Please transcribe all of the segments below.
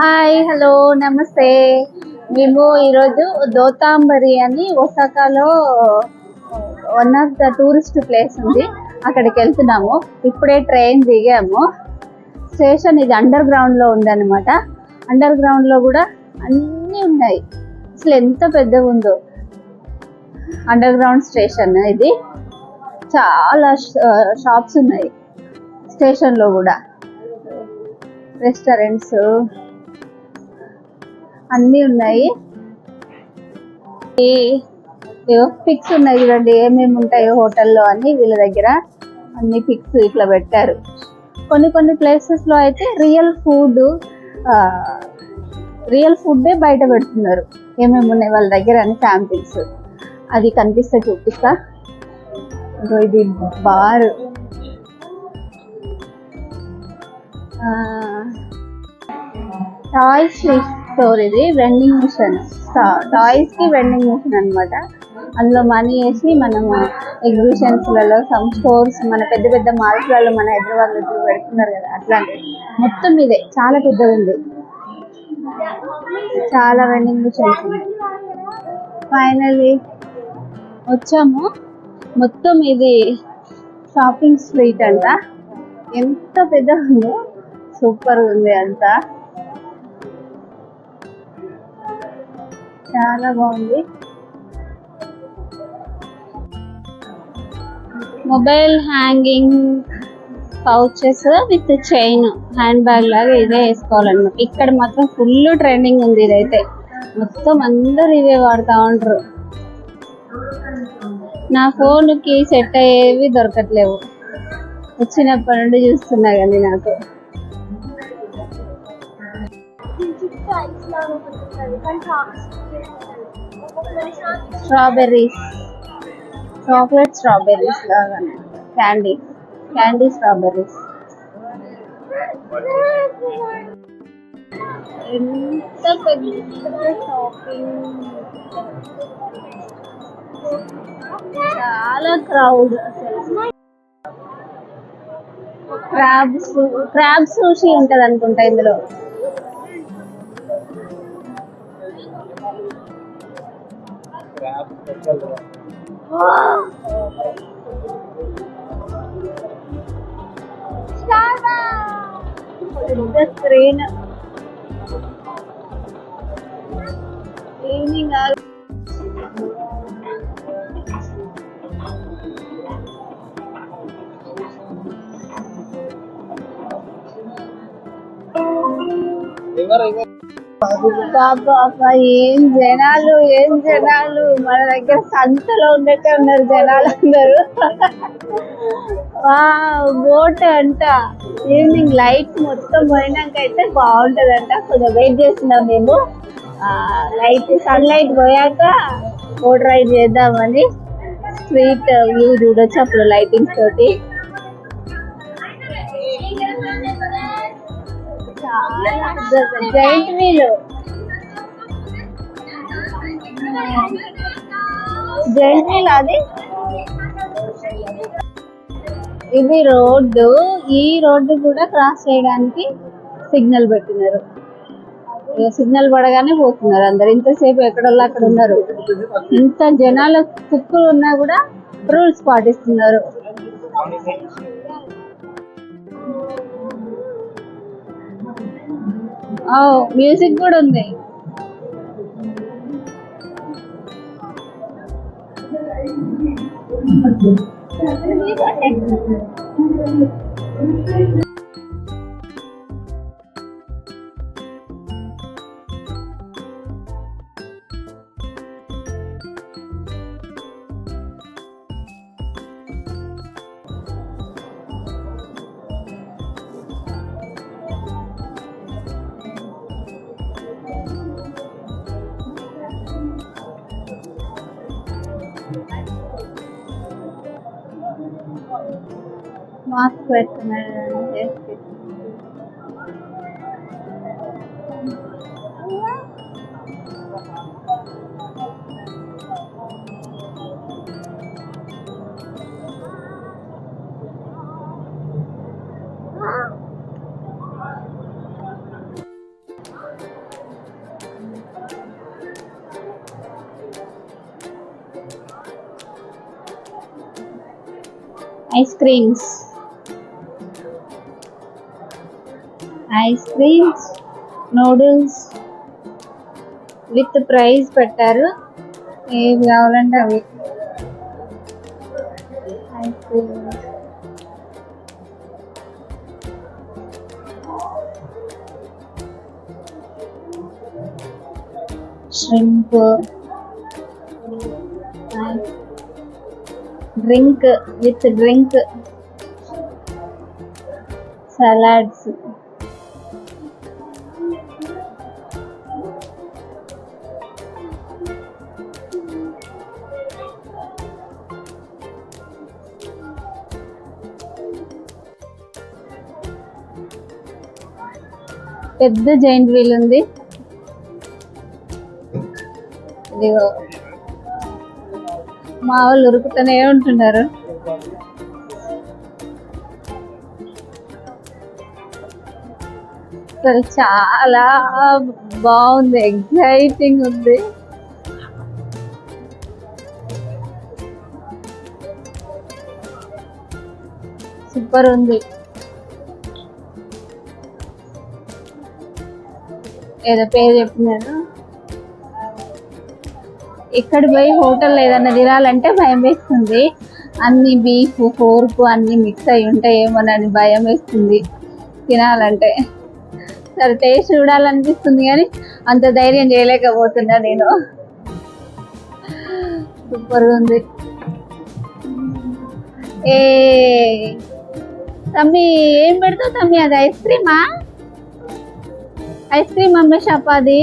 Hi hello నమస్తే. మేము ఈరోజు దోతాంబరి అని ఒసాకాలో one of the tourist place ఉంది. అక్కడికి వెళ్తున్నాము. ఇప్పుడే ట్రైన్ దిగాము. స్టేషన్ ఇది అండర్ గ్రౌండ్లో ఉందన్నమాట. అండర్ గ్రౌండ్లో కూడా అన్నీ ఉన్నాయి. అసలు ఎంత పెద్దగా ఉందో. అండర్ గ్రౌండ్ స్టేషన్ ఇది. చాలా షాప్స్ ఉన్నాయి. స్టేషన్లో కూడా. రెస్టారెంట్స్ అన్నీ ఉన్నాయి. పిక్స్ ఉన్నాయి చూడండి ఏమేమి ఉంటాయో హోటల్లో అని వీళ్ళ దగ్గర అన్ని పిక్స్ ఇట్లా పెట్టారు. కొన్ని కొన్ని ప్లేసెస్లో అయితే రియల్ ఫుడ్ రియల్ ఫుడ్డే బయట పెడుతున్నారు. ఏమేమి ఉన్నాయి వాళ్ళ దగ్గర అని శాంపిల్స్ అది కనిపిస్తే చూపిస్తా. ఇది బార్ టాయ్స్ స్టోర్ ఇది వెండింగ్ మిషన్ టాయ్స్కి వెండింగ్ మిషన్ అన్నమాట. అందులో మనీ వేసి మనము ఎగ్జిబిషన్స్లలో సమ్ స్టోర్స్ మన పెద్ద పెద్ద మాల్స్లలో మన హైదరాబాద్లో ఇప్పుడు పెడుతున్నారు కదా అట్లాంటివి మొత్తం ఇదే చాలా పెద్దగా ఉంది. చాలా వెండింగ్ మిషన్స్ ఉన్నాయి. ఫైనల్లీ వచ్చాము. మొత్తం ఇది షాపింగ్ స్ట్రీట్ అంట. ఎంత పెద్ద ఉందో సూపర్ ఉంది అంతా. చాలా బాగుంది. Mobile hanging pouches with chain hand bag లాగా ఇదే వేసుకోవాలన్నమాట. ఇక్కడ మాత్రం ఫుల్ ట్రెండింగ్ ఉంది ఇదైతే. మొత్తం అందరు ఇవే వాడుతూ ఉంటారు నా ఫోన్కి సెట్ అయ్యేవి దొరకట్లేవు. వచ్చినప్పటి నుండి చూస్తున్నా కానీ నాకు. స్ట్రాబెర్రీస్. చాక్లెట్ స్ట్రాబెర్రీస్ లాగా క్యాండీ. Candy strawberries. ఎంత పెద్ద షాపింగ్ చాలా క్రౌడ్ అసలు. క్రాబ్స్ క్రాబ్ సూషి ఉంటది అనుకుంటా ఇందులో. The train. Cleaning up. River, river. బాబా ఏం జనాలు ఏం జనాలు? మన దగ్గర సంతలో ఉన్నట్టే ఉన్నారు జనాలు అందరూ బోట్ అంట. ఈవినింగ్ లైట్ మొత్తం పోయినాక అయితే బాగుంటది అంట కొంచెం వెయిట్ చేస్తున్నాం మేము. లైట్ సన్ లైట్ పోయాక బోట్ రైడ్ చేద్దామని స్ట్రీట్ వ్యూ చూడొచ్చు అప్పుడు లైటింగ్స్ తోటి. జైంట్ వీలు జైంట్ వీల్ అది? ఇది రోడ్డు. ఈ రోడ్డు కూడా క్రాస్ చేయడానికి సిగ్నల్ పెట్టినారు. సిగ్నల్ పడగానే పోతున్నారు అందరు. ఇంతసేపు ఎక్కడోళ్ళు అక్కడ ఉన్నారు. ఇంత జనాలు కుక్కులు ఉన్నా కూడా రూల్స్ పాటిస్తున్నారు. Oh, మ్యూజిక్ కూడా ఉంది. మాస్క్ పెట్టుకున్నాడు చేసి ice creams ice creams noodles with price పెట్టారు. ఏవి కావాలంటే అవి. Ice creams shrimp drink with drink. Salads. పెద్ద జైంట్ వీల్ ఉంది. ఇదిగో. మా వాళ్ళు ఉరుకుతూనే ఉంటున్నారు. అసలు చాలా బాగుంది ఎగ్జైటింగ్ ఉంది. సూపర్ ఉంది. ఏదో పేరు చెప్పినారు. ఇక్కడ పోయి హోటల్ ఏదన్నా తినాలంటే భయం వేస్తుంది. అన్ని బీఫ్ పోర్క్ అన్ని మిక్స్ అయి ఉంటాయేమోనని భయం వేస్తుంది. తినాలంటే. సరే టేస్ట్ చూడాలనిపిస్తుంది కానీ అంత ధైర్యం చేయలేకపోతున్నా నేను. సూపర్ ఉంది. ఏ తమ్మి ఏం పెడతావు తమ్మి? అది ఐస్ క్రీమా ఐస్ క్రీమ్ అమ్మే షాప్ అది.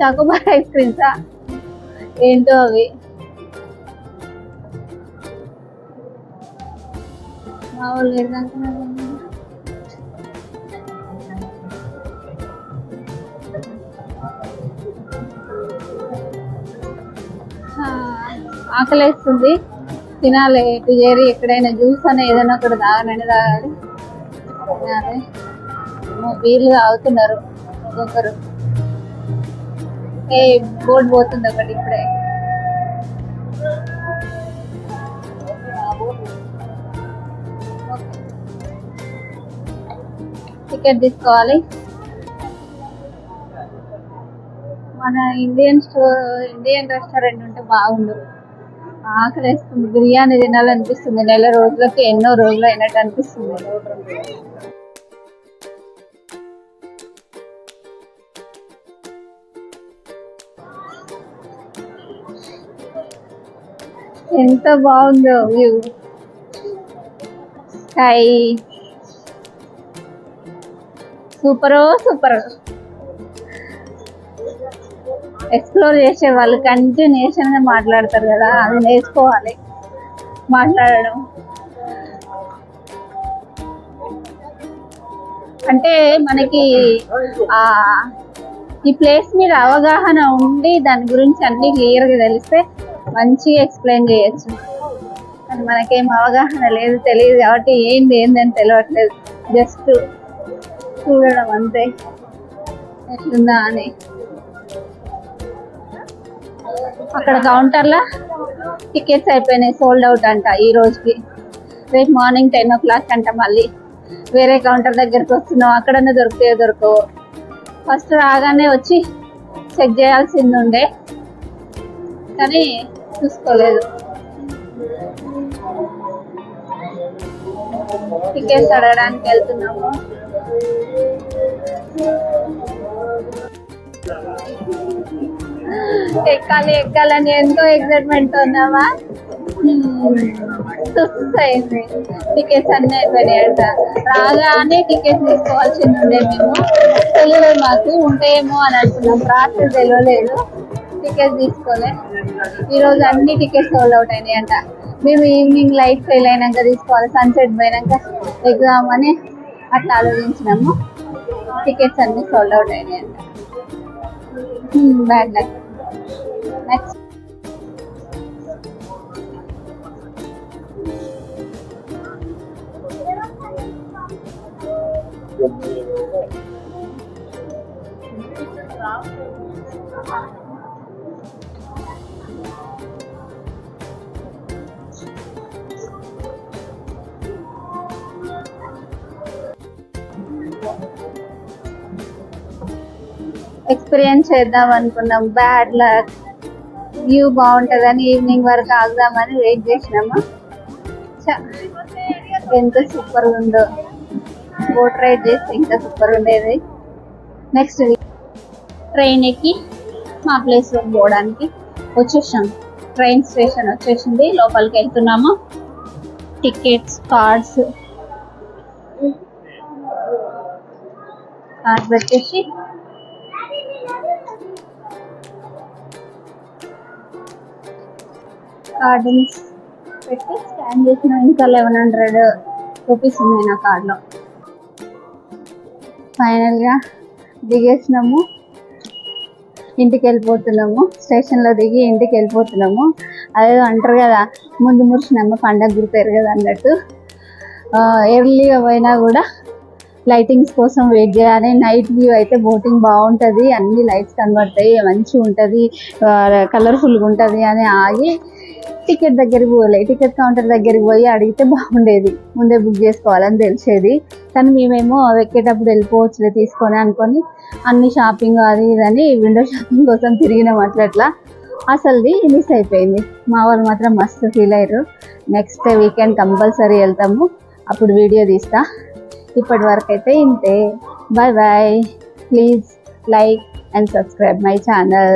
చాకోబార్ ఐస్ క్రీమ్సా ఏంటో అవి. మా వాళ్ళు ఏదంటున్నారు ఆకలేస్తుంది. తినాలి. ఇటు చేరి ఎక్కడైనా జ్యూస్ అని ఏదైనా ఒకటి తాగనండి తాగాలి తినాలి. ఏమో బీర్లు తాగుతున్నారు ఒక్కొక్కరు. ఏ బోర్డు పోతుంది ఒకటి ఇప్పుడే. టికెట్ తీసుకోవాలి. మన ఇండియన్ స్టోర్ ఇండియన్ రెస్టారెంట్ ఉంటే బాగుండు. ఆకలి వేస్తుంది బిర్యానీ తినాలనిపిస్తుంది. నెల రోజులకి ఎన్నో రోజులు అయినట్టు అనిపిస్తుంది. ఎంత బాగుందో వ్యూ. స్కై సూపరో సూపర్ ఎక్స్ప్లోర్ చేసే వాళ్ళు కంటిన్యూషన్గా మాట్లాడతారు కదా అది నేర్చుకోవాలి. మాట్లాడడం. అంటే మనకి ఆ ఈ ప్లేస్ మీద అవగాహన ఉండి దాని గురించి అన్ని క్లియర్గా తెలిస్తే మంచిగా ఎక్స్ప్లెయిన్ చేయొచ్చు. అది మనకేం అవగాహన లేదు తెలియదు కాబట్టి ఏంది ఏంది అని తెలియట్లేదు జస్ట్ చూడడం అంతే. ఎట్లుందా అని. అక్కడ కౌంటర్లో టికెట్స్ అయిపోయినాయి సోల్డ్ అవుట్ అంట ఈ రోజుకి. రేపు మార్నింగ్ టెన్ ఓ క్లాక్ అంట మళ్ళీ. వేరే కౌంటర్ దగ్గరికి వస్తున్నాం అక్కడనే దొరికితే దొరకవు. ఫస్ట్ రాగానే వచ్చి చెక్ చేయాల్సింది ఉండే. కానీ చూసుకోలేదు. టికెట్స్ అడగడానికి వెళ్తున్నాము. ఎక్కాలి ఎక్కాలని ఎంతో ఎక్సైట్మెంట్ ఉన్నావా? అయింది టికెట్స్ అన్నీ అయిపోయినాయంట రాగానే టికెట్స్ తీసుకోవాల్సింది ఉండే మేము. తెలియలేదు మాకు ఉంటాయేమో అని అనుకున్నాం ప్రాసెస్ తెలియలేదు. టికెట్స్ తీసుకోలే. ఈరోజు అన్ని టికెట్స్ సోల్డ్ అవుట్ అయినాయి అంట మేము ఈవినింగ్ లైట్ ఫెయిల్ అయినాక తీసుకోవాలి సన్సెట్ పోయినాక ఎగ్జామ్ అని అట్లా ఆలోచించినాము. టికెట్స్ అన్ని సోల్డ్ అవుట్ అయినాయి అంట బ్యాడ్ లక్ నెక్స్ట్ ఎక్స్పీరియన్స్ చేద్దాం అనుకున్నాం. బ్యాడ్ లక్ వ్యూ బాగుంటుందని ఈవినింగ్ వరకు ఆగుదామని వెయిట్ చేసినాము? ఎంత సూపర్ ఉందో. బోట్ రైడ్ చేస్తే ఇంకా సూపర్ ఉండేది. నెక్స్ట్ వీక్ ట్రైన్ ఎక్కి మా ప్లేస్ పోవడానికి వచ్చేసాం. ట్రైన్ స్టేషన్ వచ్చేసింది. లోపలికి వెళ్తున్నాము. టికెట్స్ కార్డ్స్ కార్డ్ పెట్టేసి కార్డింగ్స్ పెట్టి స్కాన్ చేసిన ఇంకా లెవెన్ హండ్రెడ్ రూపీస్ ఉన్నాయి నా కార్డులో. ఫైనల్గా దిగేసినాము. ఇంటికి వెళ్ళిపోతున్నాము స్టేషన్లో దిగి ఇంటికి వెళ్ళిపోతున్నాము అదే అంటారు కదా ముందు మురిసినమ్మ పండగ గుర్తారు కదా అన్నట్టు. ఎర్లీగా పోయినా కూడా లైటింగ్స్ కోసం వెయిట్ చేయాలి. నైట్ వ్యూ అయితే బోటింగ్ బాగుంటుంది. అన్ని లైట్స్ కనబడతాయి. మంచిగా ఉంటుంది కలర్ఫుల్గా ఉంటుంది అని ఆగి టికెట్ దగ్గరికి పోలే. టికెట్ కౌంటర్ దగ్గరికి పోయి అడిగితే బాగుండేది. ముందే బుక్ చేసుకోవాలని తెలిసేది. కానీ మేమేమో ఎక్కేటప్పుడు వెళ్ళిపోవచ్చులే తీసుకొని అనుకొని అన్ని షాపింగ్ అది ఇదని విండో షాపింగ్ కోసం తిరిగినాం అట్లా అసలుది మిస్ అయిపోయింది. మా వాళ్ళు మాత్రం మస్తు ఫీల్ అయ్యారు నెక్స్ట్ వీకెండ్ కంపల్సరీ వెళ్తాము. అప్పుడు వీడియో తీస్తా. ఇప్పటి వరకు అయితే ఇంతే. Bye bye please like and subscribe my channel